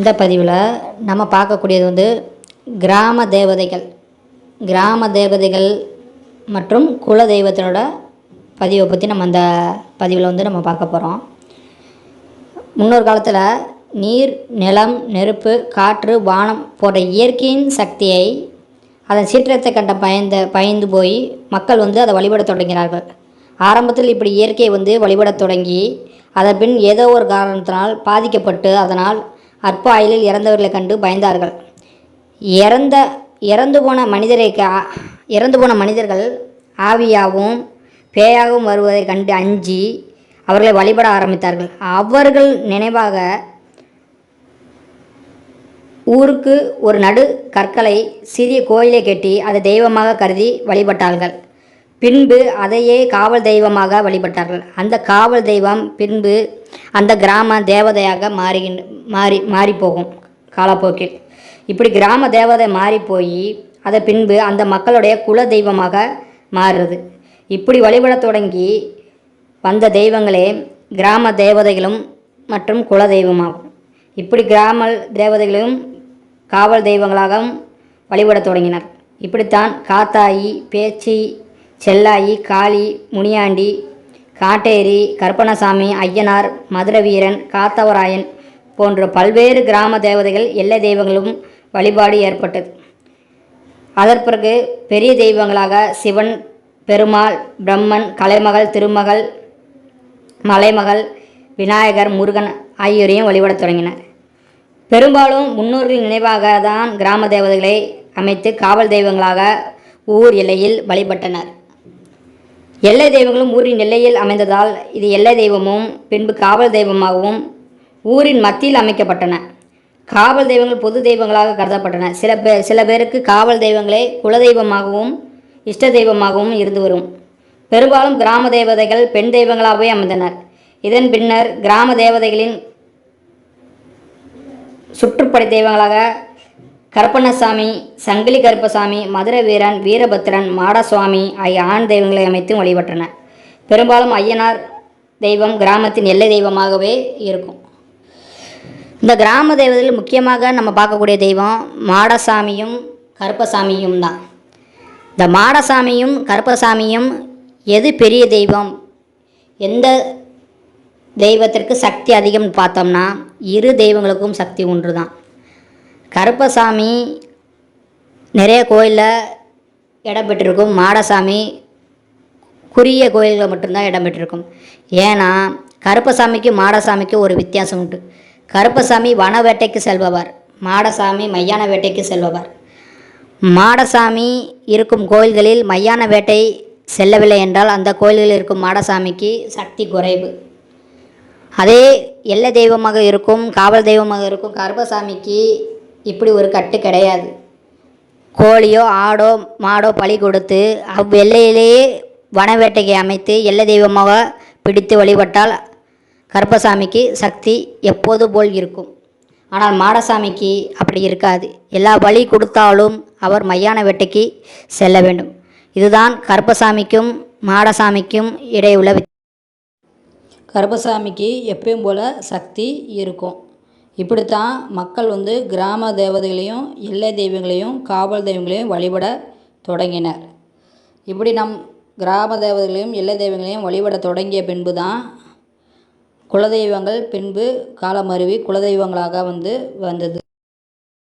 இந்த பதிவில் நம்ம பார்க்கக்கூடியது வந்து கிராம தேவதைகள் கிராம தேவதைகள் மற்றும் குல தெய்வத்தினோட பதிவை பற்றி நம்ம அந்த பதிவில் வந்து நம்ம பார்க்க போகிறோம் முன்னொரு காலத்தில் நீர் நிலம் நெருப்பு காற்று வானம் போன்ற இயற்கையின் சக்தியை அதன் சீற்றத்தை கண்ட பயந்த பயந்து போய் மக்கள் வந்து அதை வழிபடத் தொடங்கினார்கள். ஆரம்பத்தில் இப்படி இயற்கையை வந்து வழிபடத் தொடங்கி அதன் பின் ஏதோ ஒரு காரணத்தினால் பாதிக்கப்பட்டு அதனால் அற்ப ஆயுளில் இறந்தவர்களை கண்டு பயந்தார்கள். இறந்த இறந்து போன மனிதரை இறந்து போன மனிதர்கள் ஆவியாகவும் பேயாகவும் வருவதை கண்டு அஞ்சி அவர்களை வழிபட ஆரம்பித்தார்கள். அவர்கள் நினைவாக ஊருக்கு ஒரு நடு கற்களை சிறிய கோயிலை கட்டி அதை தெய்வமாக கருதி வழிபட்டார்கள். பின்பு அதையே காவல் தெய்வமாக வழிபட்டார்கள். அந்த காவல் தெய்வம் பின்பு அந்த கிராம தேவதையாக மாறுகின்ற மாறி மாறிப்போகும் காலப்போக்கில். இப்படி கிராம தேவதை மாறி போய் அதை பின்பு அந்த மக்களுடைய குல தெய்வமாக மாறுறது. இப்படி வழிபட தொடங்கி வந்த தெய்வங்களே கிராம தேவதைகளும் மற்றும் குல தெய்வமாகும். இப்படி கிராம தேவதைகளும் காவல் தெய்வங்களாகவும் வழிபட தொடங்கினர். இப்படித்தான் காத்தாயி பேச்சி செல்லாயி காளி முனியாண்டி காட்டேரி கருப்பணசாமி ஐயனார் மதுரவீரன் காத்தவராயன் போன்ற பல்வேறு கிராம தேவதைகள் எல்லை தெய்வங்களும் வழிபாடு ஏற்பட்டது. அதன் பிறகு பெரிய தெய்வங்களாக சிவன் பெருமாள் பிரம்மன் கலைமகள் திருமகள் மலைமகள் விநாயகர் முருகன் ஆகியோரையும் வழிபடத் தொடங்கினர். பெரும்பாலும் முன்னோர்கள் நினைவாக தான் கிராம தேவதைகளை அமைத்து காவல் தெய்வங்களாக ஊர் எல்லையில் வழிபட்டனர். எல்லை தெய்வங்களும் ஊரின் எல்லையில் அமைந்ததால் இது எல்லை தெய்வமும் பின்பு காவல் தெய்வமாகவும் ஊரின் மத்தியில் அமைக்கப்பட்டன. காவல் தெய்வங்கள் பொது தெய்வங்களாக கருதப்பட்டன. சில பேர் சில பேருக்கு காவல் தெய்வங்களே குலதெய்வமாகவும் இஷ்ட தெய்வமாகவும் இருந்து வரும். பெரும்பாலும் கிராம தேவதைகள் பெண் தெய்வங்களாகவே அமைந்தனர். இதன் பின்னர் கிராம தேவதைகளின் சுற்றுப்படை தெய்வங்களாக கருப்பண்ணசாமி சங்கிலி கருப்பசாமி மதுரை வீரன் வீரபத்திரன் மாடசுவாமி ஆகிய ஆண் தெய்வங்களை அமைத்தும் வழிபட்டன. பெரும்பாலும் ஐயனார் தெய்வம் கிராமத்தின் எல்லை தெய்வமாகவே இருக்கும். இந்த கிராம தெய்வத்தில் முக்கியமாக நம்ம பார்க்கக்கூடிய தெய்வம் மாடசாமியும் கருப்பசாமியும் தான். இந்த மாடசாமியும் கருப்பசாமியும் எது பெரிய தெய்வம்? எந்த தெய்வத்திற்கு சக்தி அதிகம்னு பார்த்தோம்னா இரு தெய்வங்களுக்கும் சக்தி ஒன்று தான் கருப்பசாமி நிறைய கோயிலில் இடம் பெற்றிருக்கும். மாடசாமி குறுகிய கோயில்கள் மட்டும்தான் இடம் பெற்றிருக்கும். ஏன்னா கருப்பசாமிக்கு மாடசாமிக்கு ஒரு வித்தியாசம் உண்டு. கருப்பசாமி வன வேட்டைக்கு செல்பவர் மாடசாமி மையான வேட்டைக்கு செல்பவர். மாடசாமி இருக்கும் கோயில்களில் மையான வேட்டை செல்லவில்லை என்றால் அந்த கோயில்களில் இருக்கும் மாடசாமிக்கு சக்தி குறைவு. அதே எல்லை தெய்வமாக இருக்கும் காவல் தெய்வமாக இருக்கும் கருப்பசாமிக்கு இப்படி ஒரு கட்டு கிடையாது. கோழியோ ஆடோ மாடோ பழி கொடுத்து அவ்வெல்லையிலேயே வனவேட்டையை அமைத்து எல்லை தெய்வமாக பிடித்து வழிபட்டால் கருப்பசாமிக்கு சக்தி எப்போது போல் இருக்கும். ஆனால் மாடசாமிக்கு அப்படி இருக்காது. எல்லா பலி கொடுத்தாலும் அவர் மையான வேட்டைக்கு செல்ல வேண்டும். இதுதான் கருப்பசாமிக்கும் மாடசாமிக்கும் இடையுள்ள கருப்பசாமிக்கு எப்பயும் போல் சக்தி இருக்கும். இப்படித்தான் மக்கள் வந்து கிராம தேவதைகளையும் எல்லை தெய்வங்களையும் காவல் தெய்வங்களையும் வழிபட தொடங்கினர். இப்படி நம் கிராம தேவதைகளையும் எல்லை தெய்வங்களையும் வழிபட தொடங்கிய பின்பு தான் குலதெய்வங்கள் பின்பு காலமருவி குலதெய்வங்களாக வந்து வந்தது.